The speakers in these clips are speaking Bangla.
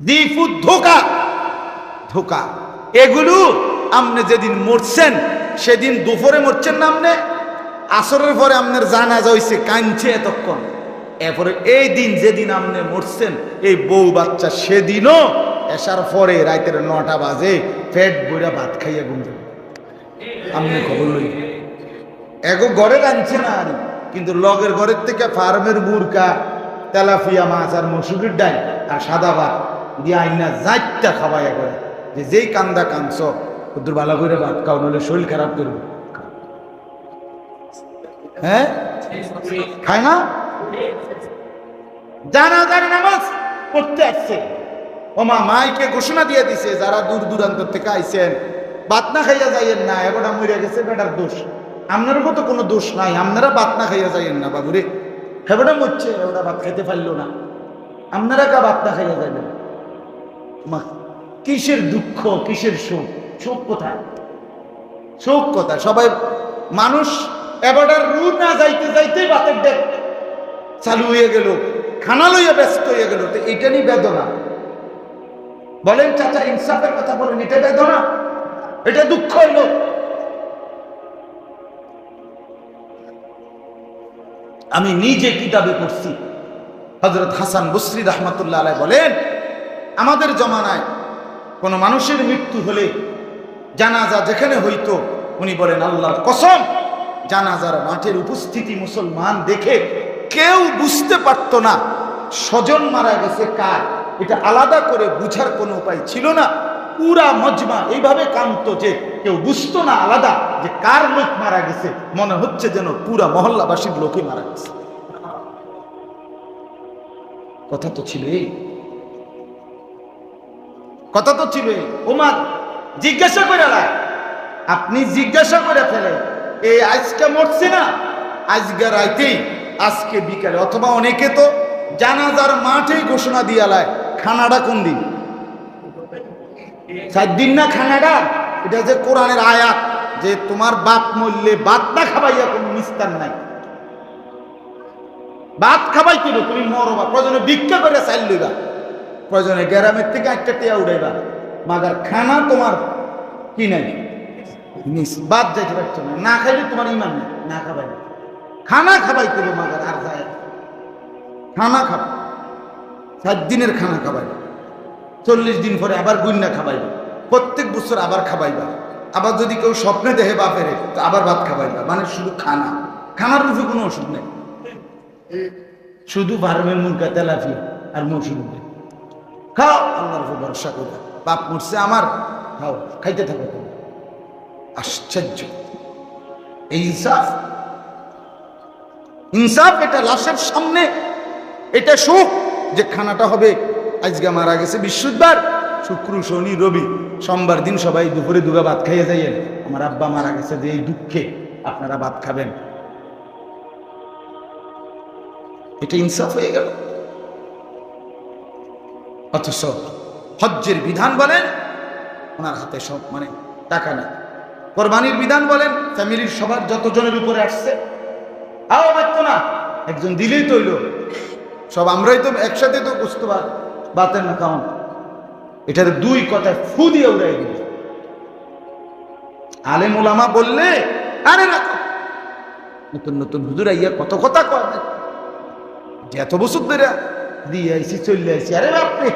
দিফুত ধোকা। ধোকা এগুলো আপনি যেদিন মরছেন, সেদিন দুপুরে মরছেন না আপনি আসরের পরে আপনার জানাজা হইছে, কাঁদছে এতক্ষণ। এরপরে এই দিন যেদিন আপনি মরছেন, এই বউ বাচ্চা সেদিনও এসার পরে রাতের নটা বাজে, পেট বইরা ভাত খাইয়া ঘুম আপনি খবর লই। এগো ঘরে রাঁধছে না আর। কিন্তু লগের ঘরের থেকে ফার্মের বুরকা তেলাফিয়া মাছ আর মসুরির ডাল আর সাদা ভাত। দিয়ে আইনা যাইটা খাওয়াইয়া করে যে যেই কান্দা কাঁদছ ওদের ভালো করে ভাত খাও নলে শরীর খারাপ করবে। হ্যাঁ? খায় না? জানা, জানি নামাজ পড়তে আসছে। ও মা মাইকে ঘোষণা দিয়ে দিছে, যারা দূর দূরান্ত থেকে আইছেন বাত না খাইয়া যাইয়েন না এগোটা মরে গেছে, বেটার দোষ। আপনার মতো কোনো দোষ নাই, আপনারা বাত না খাইয়া যাইয়েন না, বাবুরে। হেবেটা মরছে ওটা ভাত খাইতে পারল না। আপনারা কা বাত না খাইয়া যাবেন কিসের দুঃখ, কিসের শোক? শোক কোথায়? শোক কোথায়? সবাই, মানুষ এবারটার রু না যাইতে যাইতেই বাতের দেখ চালু হয়ে গেল, খানা লইয়া ব্যস্ত হয়ে গেল। তো এটা নিয়ে বেদনা। বলেন চাচা, ইনসাফের কথা বলেন, এটা বেদনা? এটা দুঃখ হইল। আমি নিজে কিতাবে পড়ছি হজরত হাসান বসরি রহমতুল্লাহ আলাই বলেন আমাদের জমানায় কোনো মানুষের মৃত্যু হলে জানাজা যেখানে হইতো, উনি বলেন, আল্লাহর কসম, জানাজার মাঠের উপস্থিতি মুসলমান দেখে কেউ বুঝতে পারতো না স্বজন মারা গেছে কার। এটা আলাদা করে বুঝার কোনো উপায় ছিল না। পুরা মজমা এইভাবে কান্ত যে কেউ বুঝতো না আলাদা যে কার লোক মারা গেছে। মনে হচ্ছে যেন পুরা মহল্লাবাসীর লোকই মারা গেছে। কথা তো ছিল এই কথা তো ছিল। এই ওমা জিজ্ঞাসা করে আপনি জিজ্ঞাসা করে ফেলে এই আজকে মরছে না? আজকে রাইতেই, আজকে বিকালে। অথবা অনেকে তো জানাজার মাঠেই ঘোষণা দিয়ে লায় খানাটা কোন দিন? চার দিন না খানাটা এটা যে কোরআনের আয়াত, যে তোমার বাপ মরলে বাত না খাবাইয়া কোনো নিস্তার নাই। ভাত খাবাই কিলো তুমি মরবা, প্রয়োজনে ভিক্ষা করে চাইল প্রয়োজনে গ্রামের থেকে একটা টিয়া উড়াইবা। মাগার খানা তোমার কি নাই? বাদ যাইতে পারছ না। না খাইলে তোমার ইমান নেই। না খাবাই খানা খাবাই কিলো মাগার আর যায় খানা খাবা। সাত দিনের খানা খাবাইবা চল্লিশ দিন পরে আবার গুন্না খাবাইবা। প্রত্যেক বছর আবার খাবাইবা। আবার যদি কেউ স্বপ্নে দেখে বাপেরে তো আবার ভাত খাবাইবা। মানে শুধু খানা। খানার রূপে কোনো ওষুধ নেই। শুধু ফার্মের মুরগা তেলাফি আর মৌসুমি। খাও, আল্লাহর উপর ভরসা করে। বাপ মরছে আমার, খাও, খাইতে থাকো আশ্চর্য। এই ইনসাফ ইনসাফ এটা লাশের সামনে, এটা সুখ যে খানাটা হবে। আজকে মারা গেছে বৃহস্পতিবার, শুক্র, শনি, রবি। সোমবার দিন সবাই দুপুরে দুগা ভাত খাইয়ে যাইয়েন। আমার আব্বা মারা গেছে যে এই দুঃখে আপনারা ভাত খাবেন। এটা ইনসাফ হয়ে গেল। অথচ হজ্জের বিধান বলেন, ওনার হাতে সব মানে টাকা নেই। কোরবানির বিধান বলেন, ফ্যামিলির সবার যতজনের উপরে আসছে। আও পারতো না, একজন দিলেই তৈল সব আমরাই তো একসাথে তো বুঝতে পার বাতের না খাওয়ান। এটার দুই কথা ফু দিয়ে উড়াই দিল। আলেম ওলামা বললে, আরে রাখো নতুন নতুন হুজুর আইয়া কত কথা কয়। এত বছর ধরে দিয়ে আইসি চলে আইসি আরে বাপরে!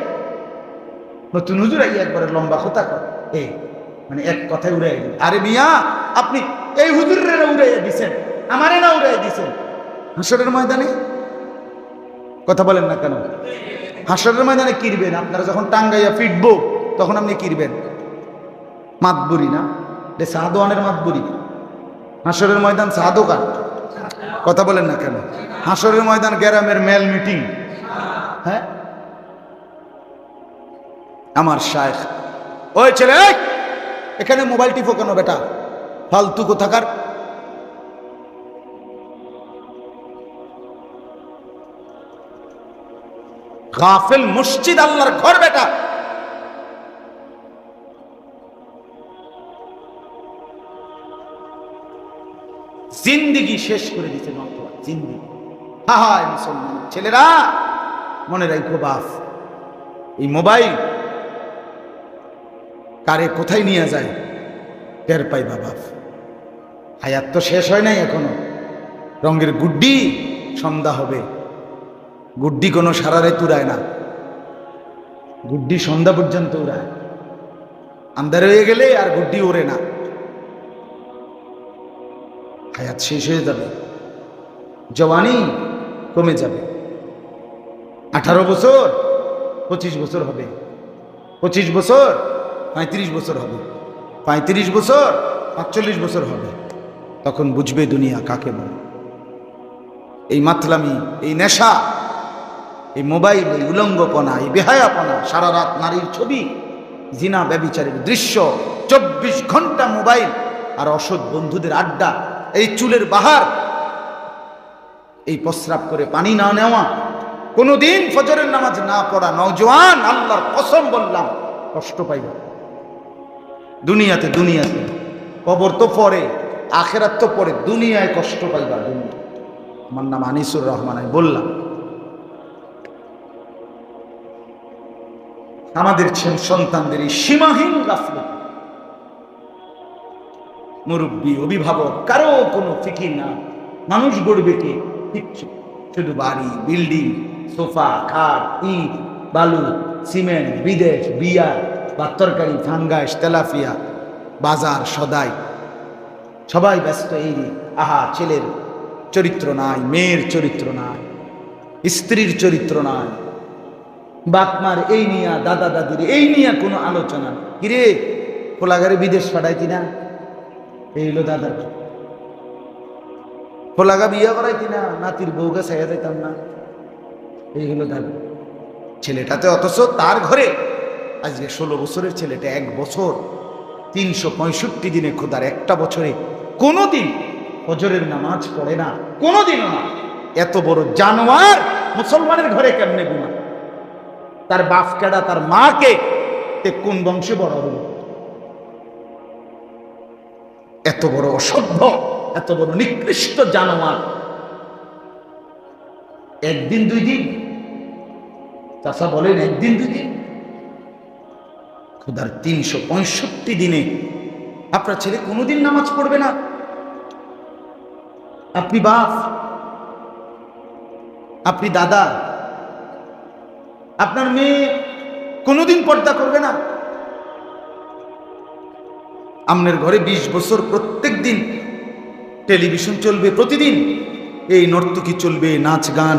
নতুন হুজুর আইয়া একবারে লম্বা কথা কয়। এই মানে এক কথায় উড়াই দিল। আরে মিয়া, আপনি এই হুজুরের উড়াইয়া দিছেন? আমারে না উড়াইয়া দিছেন? হাসরের ময়দানে? কথা বলেন না কেন? হাসরের ময়দানে কিরবেন? আপনারা যখন টাঙ্গাইয়া ফিটবো তখন আপনি কিরবেন? মাতবুরি না? এটা সাদোয়ানের মাতবুরি। হাসরের ময়দান সাদোকান কথা বলেন না কেন? হাসরের ময়দান গ্রামের মেল মিটিং। হ্যাঁ? আমার শায়েখ। ওই ছেলে এখানে মোবাইল টিপো বেটা? ফালতু কোথাকার? গাফেল মসজিদ আল্লাহর ঘর বেটা। জিন্দিগি শেষ করে দিতে নতুন জিন্দিগি। হায় মুসলমান ছেলেরা! মনে রাখো বাপ, এই মোবাইল কারে কোথায় নিয়ে যায় টের পাই বাবা। হায়াত তো শেষ হয় নাই এখনও। রঙের গুড্ডি সন্ধ্যা হবে। গুড্ডি কোনো সারারে তুরায় না। গুড্ডি সন্ধ্যা পর্যন্ত উড়ায়। আন্দার হয়ে গেলে আর গুড্ডি ওড়ে না। হায়াত শেষ হয়ে যাবে। জওয়ানি কমে যাবে। আঠারো বছর, পঁচিশ বছর হবে। পঁচিশ বছর, পঁয়ত্রিশ বছর হবে। পঁয়ত্রিশ বছর, পাঁচচল্লিশ বছর হবে। তখন বুঝবে দুনিয়া কাকে বলে। এই মাতলামি, এই নেশা, এই মোবাইল, এই উলঙ্গপনা, এই বেহায়াপনা, সারা রাত নারীর ছবি, জিনা, ব্যবিচারের দৃশ্য, চব্বিশ ঘণ্টা মোবাইল আর অসৎ বন্ধুদের আড্ডা, এই চুলের বাহার, এই প্রস্রাব করে পানি না নেওয়া কোনোদিন ফজরের নামাজ না পড়া নওজোয়ান, আল্লাহর কসম বললাম, কষ্ট পাইবা। দুনিয়াতে দুনিয়াতে, কবর তো পরে আখেরাত তো পরে দুনিয়ায় কষ্ট পাইবা দুনিয়া। আমার নাম আনিসুর রহমান, আমি বললাম, আমাদের সন্তানদের এই সীমাহীন গাফলত। মুরব্বী, অভিভাবক, কারও কোনো ফিকির না, মানুষ গড়বে কে? শুধু বাড়ি, বিল্ডিং সোফা, খাট, ইট, বালু, সিমেন্ট, বিদেশ বিয়ার বা তরকারি ফাঙ্গাস তেলাফিয়া বাজার, সদাই। সবাই ব্যস্ত এই। আহা, ছেলের চরিত্র নাই, মেয়ের চরিত্র নাই, স্ত্রীর চরিত্র নাই। বাপমার এই নিয়া, দাদা, দাদির এই নিয়ে কোনো আলোচনা কিরে কোলাগারে বিদেশ পাঠাইতি না? এই হলো দাদার। কোলাগা বিয়ে করাইতি না? নাতির বউকে সাইয়া যাইতাম না? এই হলো দাদা ছেলেটাতে অথচ তার ঘরে আজকে ষোলো বছরের ছেলেটা এক বছর তিনশো পঁয়ষট্টি দিনে খোদার একটা বছরে কোনোদিন হজরের নামাজ পড়ে না, কোনোদিনও না। এত বড় জানোয়ার মুসলমানের ঘরে কেমনে ঘুমায়? তার বাপ কেডা, তার মাকে তে কোন বংশে বড় হলো? এত বড় অসভ্য, এত বড় নিকৃষ্ট জানোয়ার। একদিন দুই দিন চাষা বলেন, একদিন দুই দিন খুদার তিনশো পঁয়ষট্টি দিনে আপনার ছেলে কোনোদিন নামাজ পড়বে না। আপনি বাপ, আপনি দাদা, আপনার মেয়ে কোনোদিন পর্দা করবে না। আমনের ঘরে ২০ বছর প্রত্যেক দিন টেলিভিশন চলবে প্রতিদিন। এই নর্তকী চলবে, নাচ গান,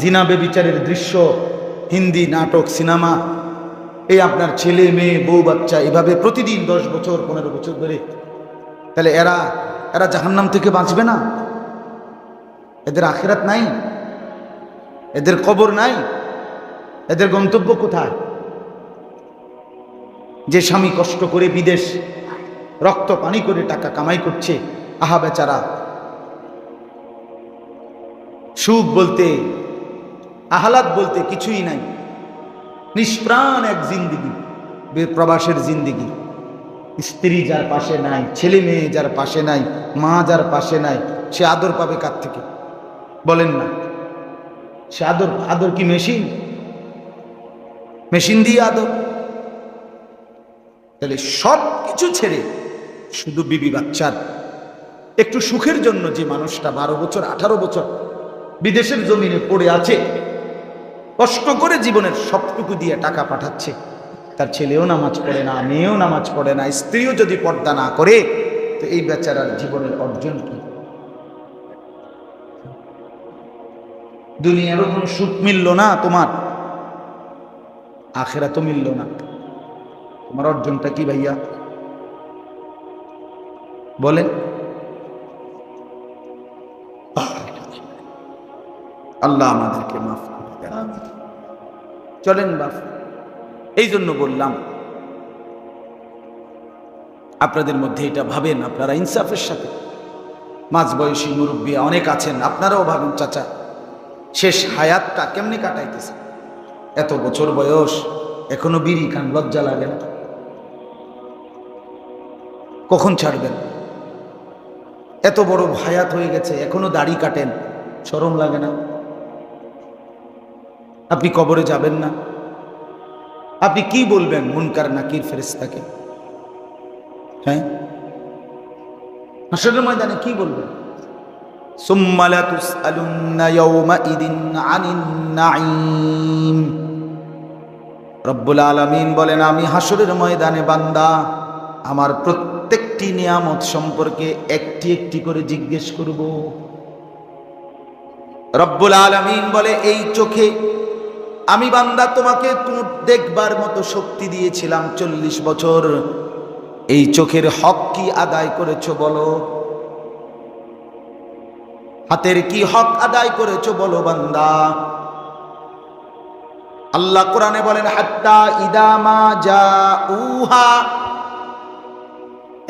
জিনা বেবিচারের দৃশ্য হিন্দি নাটক, সিনেমা, এই আপনার ছেলে, মেয়ে, বউ, বাচ্চা, এভাবে প্রতিদিন দশ বছর, পনেরো বছর ধরে, তাহলে এরা এরা জাহান্নাম থেকে বাঁচবে না? এদের আখেরাত নাই? এদের কবর নাই? এদের গন্তব্য কোথায়? যে স্বামী কষ্ট করে বিদেশ, রক্ত, পানি করে টাকা কামাই করছে, আহা বেচারা। সুখ বলতে আহ্লাদ বলতে কিছুই নাই। নিষ্প্রাণ এক জিন্দিগি প্রবাসের জিন্দিগি। স্ত্রী যার পাশে নাই, ছেলে মেয়ে যার পাশে নাই, মা যার পাশে নাই, সে আদর পাবে কার থেকে? বলেন না। সে আদর আদর কি মেশিন? মেশিন দিয়ে আদর। তাহলে সব কিছু ছেড়ে শুধু বিবি বাচ্চার। একটু সুখের জন্য যে মানুষটা বারো বছর, আঠারো বছর বিদেশের জমিনে পড়ে আছে কষ্ট করে জীবনের সবটুকু দিয়ে টাকা পাঠাচ্ছে। তার ছেলেও নামাজ পড়ে না, মেয়েও নামাজ পড়ে না, স্ত্রীও যদি পর্দা না করে, তো এই বেচারার জীবনের অর্জন কি? দুনিয়ারও কোনো সুখ মিলল না তোমার আখেরা তো মিলল না। তোমার অর্জনটা কি ভাইয়া? বলেন। আল্লাহ আমাদেরকে মাফ করে। চলেন বাপ এই জন্য বললাম, আপনাদের মধ্যে এটা ভাবেন, আপনারা ইনসাফের সাথে। মাঝ বয়সী মুরব্বী অনেক আছেন, আপনারাও ভাবেন, চাচা, শেষ হায়াতটা কেমনি কাটাইতেছে? এত বছর বয়স, এখনও বিড়ি খান, লজ্জা লাগে না। কখন ছাড়বেন? এত বড় হায়াত হয়ে গেছে, এখনও দাড়ি কাটেন শরম লাগে না। আপনি কবরে যাবেন না। আপনি কি বলবেন মুনকার নাকির ফেরেস্তাকে হ্যাঁ? হাসরের ময়দানে কি বলবেন? রব্বুল আলমিন বলেন, আমি হাসরের ময়দানে বান্দা, আমার প্রত্যেকটি নিয়ামত সম্পর্কে একটি একটি করে জিজ্ঞেস করব। রব্বুল আলমিন বলে, এই চোখে আমি বান্দা, তোমাকে তুট দেখবার মতো শক্তি দিয়েছিলাম চল্লিশ বছর। এই চোখের হক কি আদায় করেছ বলো? হাতের কি হক আদায় করেছ বলো বান্দা? আল্লাহ কোরআনে বলেন, হাত্তা ইদামা যা উহা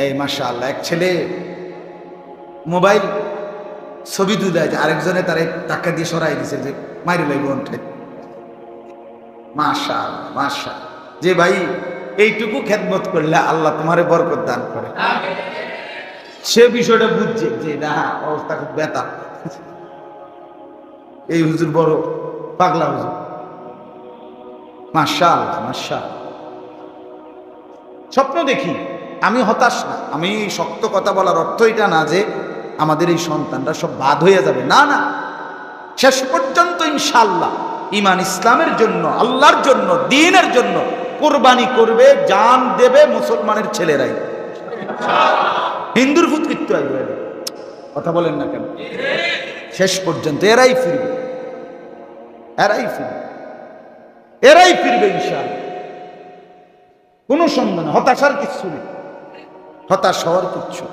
এই মাসা আল্লাহ এক ছেলে মোবাইল ছবি তুলে আরেকজনে তার টাকা দিয়ে সরাই দিছে যে, মাইরে লাইব অন্ঠে মাশা মাশা যে ভাই, এইটুকু খেদমত করলে আল্লাহ তোমারে বরকত দান করে। সে বিষয়টা বুঝছে যে, না, অবস্থা খুব বেতা এই হুজুর বড় পাগলা হুজুর। মাশাল মাশাল স্বপ্ন দেখি, আমি হতাশ না। আমি শক্ত কথা বলার অর্থ এটা না যে, আমাদের এই সন্তানরা সব বাদ হয়ে যাবে। না না। শেষ পর্যন্ত ইনশাল্লাহ ইমান ইসলামের জন্য, আল্লাহর জন্য, দিনের জন্য কোরবানি করবে, জান দেবে মুসলমানের ছেলেরাই। হিন্দুর ফুৎকৃত্য কথা বলেন না কেন? শেষ পর্যন্ত এরাই ফিরবে। এরাই ফিরবে। এরাই ফিরবে ইনশাল কোনো সন্ধান হতাশার কিচ্ছু নেই। হতাশ হওয়ার কিচ্ছু।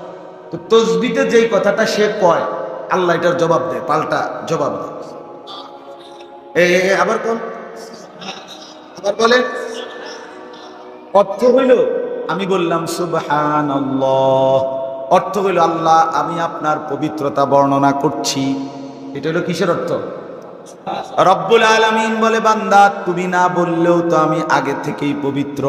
তো তসবিতে যেই কথাটা সে কয়, আল্লাহ এটার জবাব দেয়, পাল্টা জবাব দেয়। আবার কোন আবার বলে অর্থ হইল, আমি বললাম সুবহান অর্থ হইল, আল্লাহ, আমি আপনার পবিত্রতা বর্ণনা করছি। এটা হলো কিসের অর্থ? রব্বুল আলমিন বলে, বান্দা, তুমি না বললেও তো আমি আগে থেকেই পবিত্র।